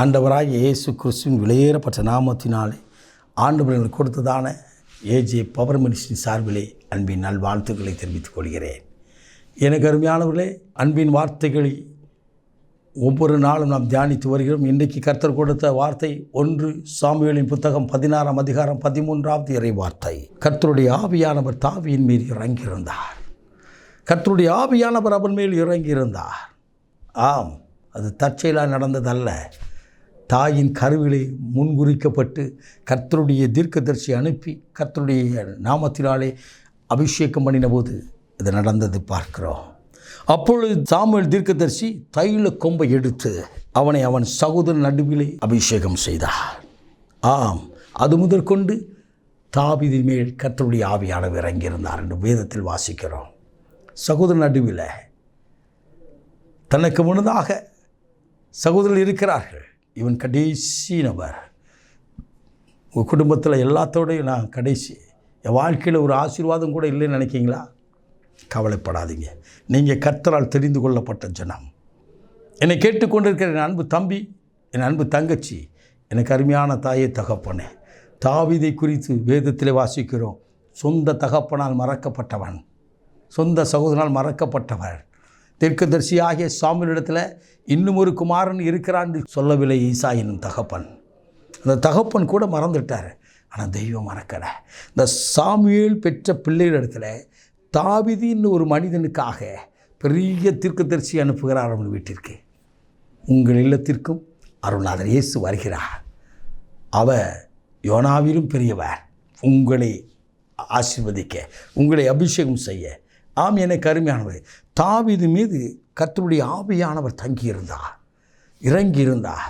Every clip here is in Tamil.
ஆண்டவராக இயேசு கிறிஸ்துவின் விலையேறப்பட்ட நாமத்தினாலே ஆண்டவர்கள் கொடுத்ததான ஏஜே பவர் மினிஸ்டின் சார்பிலே அன்பின் நல்வாழ்த்துக்களை தெரிவித்துக் கொள்கிறேன். எனக்கு அருமையானவர்களே அன்பின் வார்த்தைகளை ஒவ்வொரு நாளும் நாம் தியானித்து வருகிறோம். இன்றைக்கு கர்த்தர் கொடுத்த வார்த்தை ஒன்று சாமியலின் புத்தகம் பதினாறாம் அதிகாரம் பதிமூன்றாவது இறை வார்த்தை. கர்த்தருடைய ஆவியானவர் தாவியின் மீது இறங்கியிருந்தார். கர்த்தருடைய ஆவியானவர் அவன் மேல் இறங்கியிருந்தார். ஆம் அது தற்செயலாக நடந்ததல்ல. தாயின் கருவிலே முன்குறிக்கப்பட்டு கர்த்தருடைய தீர்க்கதரிசி அனுப்பி கர்த்தருடைய நாமத்தினாலே அபிஷேகம் பண்ணின போது இது நடந்தது பார்க்கிறோம். அப்பொழுது சாமுவேல் தீர்க்கதரிசி தைல கொம்பை எடுத்து அவனை அவன் சகோதர நடுவிலே அபிஷேகம் செய்தார். ஆம் அது முதற்கொண்டு தாவிதி மேல் கர்த்தருடைய ஆவியானவர் இறங்கியிருந்தார் என்று வேதத்தில் வாசிக்கிறோம். சகோதர நடுவில் தனக்கு முன்னதாக சகோதரர் இருக்கிறார்கள். இவன் கடைசி நபர். உங்கள் குடும்பத்தில் எல்லாத்தோடையும் நான் கடைசி. என் வாழ்க்கையில் ஒரு ஆசீர்வாதம் கூட இல்லைன்னு நினைக்கிங்களா கவலைப்படாதீங்க. நீங்கள் கர்த்தரால் தெரிந்து கொள்ளப்பட்ட ஜனம். என்னை கேட்டுக்கொண்டிருக்கிற என் அன்பு தம்பி என் அன்பு தங்கச்சி எனக்கு அருமையான தாயை தகப்பனே. தாவிதை குறித்து வேதத்தில் வாசிக்கிறோம். சொந்த தகப்பனால் மறக்கப்பட்டவன். சொந்த சகோதரனால் மறக்கப்பட்டவன் தீர்க்கதரிசியாகிய சாமியிடத்தில் இன்னும் ஒரு குமாரன் இருக்கிறான் சொல்லவில்லை ஈசா என்னும் தகப்பன். அந்த தகப்பன் கூட மறந்துட்டார். ஆனால் தெய்வம் மறக்கலை. இந்த சாமியில் பெற்ற பிள்ளைகளிடத்தில் தாவிதின்னு ஒரு மனிதனுக்காக பெரிய தீர்க்கதரிசி அனுப்புகிறார் அவன் வீட்டிற்கு. உங்கள் இல்லத்திற்கும் அருள்நாதர் இயேசு வருகிறார். அவ யோனாவிலும் பெரியவர். உங்களை ஆசீர்வதிக்க உங்களை அபிஷேகம் செய்ய ஆம் என்னை கருமையானவர். தாவிது மீது கர்த்தருடைய ஆவியானவர் தங்கியிருந்தார் இறங்கியிருந்தார்.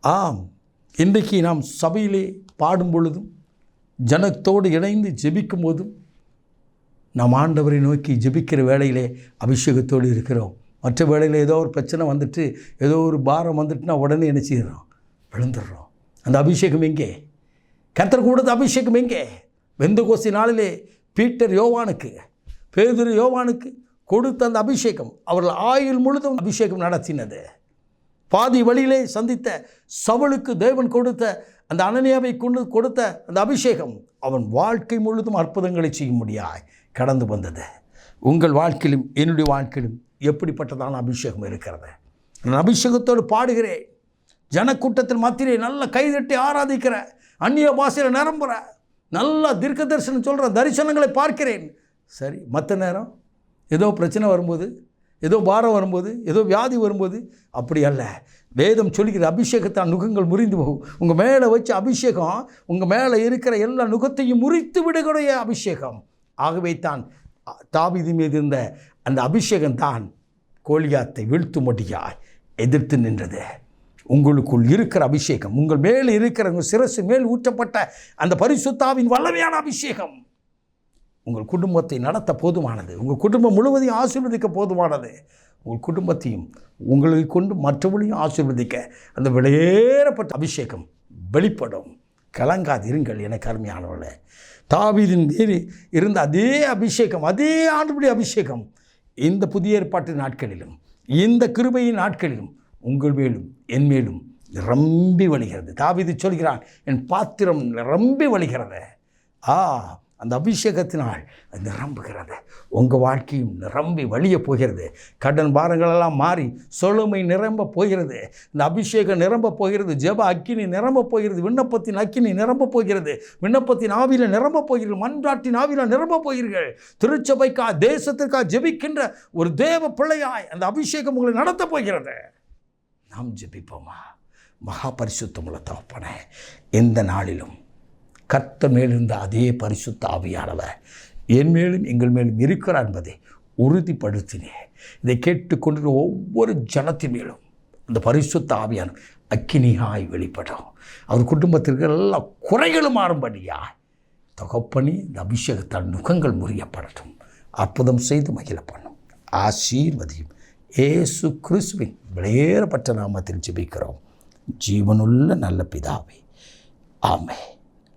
ஆம் இன்றைக்கு நாம் சபையிலே பாடும் பொழுதும் ஜனத்தோடு இணைந்து ஜெபிக்கும் போதும் நாம் ஆண்டவரை நோக்கி ஜெபிக்கிற வேளையிலே அபிஷேகத்தோடு இருக்கிறோம். மற்ற வேளையில் ஏதோ ஒரு பிரச்சனை வந்துட்டு ஏதோ ஒரு பாரம் வந்துட்டுனா உடனே என்ன செய்கிறோம் விழுந்துடுறோம். அந்த அபிஷேகம் எங்கே? கத்தர் கூடது அபிஷேகம் எங்கே? வெந்த கோசி நாளிலே பீட்டர் யோவானுக்கு. பேதுரு யோவானுக்கு கொடுத்த அந்த அபிஷேகம் அவர்கள் ஆயுள் முழுதும் அபிஷேகம் நடத்தினது. பாதி வழியிலே சந்தித்த சவலுக்கு தேவன் கொடுத்த அந்த அனனியாவை கொண்டு கொடுத்த அந்த அபிஷேகம் அவன் வாழ்க்கை முழுதும் அற்புதங்களை செய்ய முடியாய் கடந்து வந்தது. உங்கள் வாழ்க்கையிலும் என்னுடைய வாழ்க்கையிலும் எப்படிப்பட்டதான அபிஷேகம் இருக்கிறது? நான் அபிஷேகத்தோடு பாடுகிறேன். ஜனக்கூட்டத்தில் மத்தியிலே நல்ல கைதட்டி ஆராதிக்கிற அந்நிய பாசையில் நிரம்புகிற நல்ல தீர்க்க தரிசனம் சொல்கிற தரிசனங்களை பார்க்கிறேன். சரி மற்ற நேரம் ஏதோ பிரச்சனை வரும்போது ஏதோ பாரம் வரும்போது ஏதோ வியாதி வரும்போது அப்படி அல்ல. வேதம் சொல்லிக்கிற அபிஷேகத்தான் நுகங்கள் முறிந்து போகும். உங்கள் மேலே வச்ச அபிஷேகம் உங்கள் மேலே இருக்கிற எல்லா நுகத்தையும் முறித்து விடுகிற அபிஷேகம். ஆகவே தான் தாவிதி மீது இருந்த அந்த அபிஷேகம் தான் கோலியாத்தை வீழ்த்தும்படியாய் எதிர்த்து நின்றது. உங்களுக்குள் இருக்கிற அபிஷேகம் உங்கள் மேல் இருக்கிற உங்கள் சிரசு மேல் ஊற்றப்பட்ட அந்த பரிசுத்தாவின் வல்லமையான அபிஷேகம். உங்கள் குடும்பத்தை நடத்த போதுமானது. உங்கள் குடும்பம் முழுவதையும் ஆசீர்வதிக்க போதுமானது. உங்கள் குடும்பத்தையும் உங்களை கொண்டு மற்றவர்களையும் ஆசீர்வதிக்க அந்த வெளியேறப்பட்ட அபிஷேகம் வெளிப்படும். கலங்காதிருங்கள் எனக்கு அருமையானவர்களே. தாவீதின் மீது இருந்த அதே அபிஷேகம் அதே ஆண்டுபடி அபிஷேகம் இந்த புதிய ஏற்பாட்டு நாட்களிலும் இந்த கிருபையின் நாட்களிலும் உங்கள் மேலும் என் மேலும் நிரம்பி வழிகிறது. தாவீது சொல்கிறான் என் பாத்திரம் ரம்பி வழிகிறது. ஆ அந்த அபிஷேகத்தினால் நிரம்புகிறது. உங்கள் வாழ்க்கையும் நிரம்பி வழிய போகிறது. கடன் பாரங்களெல்லாம் மாறி சொலுமை நிரம்ப போகிறது. இந்த அபிஷேகம் நிரம்ப போகிறது. ஜெப அக்கினி நிரம்ப போகிறது. விண்ணப்பத்தின் அக்கினி நிரம்ப போகிறது. விண்ணப்பத்தின் ஆவியில் நிரம்ப போகிறீர்கள். மன்றாட்டின் ஆவியில் நிரம்ப போகிறீர்கள். திருச்சபைக்கா தேசத்திற்கா ஜெபிக்கின்ற ஒரு தேவ பிள்ளையாய் அந்த அபிஷேகம் உங்களை நடத்த போகிறது. நாம் ஜெபிப்போமா? மகா பரிசுத்தமுள்ள தகப்பனே எந்த நாளிலும் கர்த்த மேலிருந்த அதே பரிசுத்த ஆவியானவர் என் மேலும் எங்கள் மேலும் இருக்கிறார் என்பதை உறுதிப்படுத்தினேன் இதை கேட்டுக்கொண்டு ஒவ்வொரு ஜனத்தின் மேலும் அந்த பரிசுத்த ஆவியான அக்கினியாய் வெளிப்படும். அவர் குடும்பத்திற்கு எல்லா குறைகளும் மாறும்படியா தொகப்பணி இந்த அபிஷேகத்தால் நுகங்கள் முறியப்படட்டும். அற்புதம் செய்து மகிழ பண்ணும் ஆசீர்வதியும். ஏசு கிறிஸ்துவின் வெளியேறப்பட்ட நாமத்தில் ஜெபிக்கிறோம். ஜீவனுள்ள நல்ல பிதாவை. ஆமே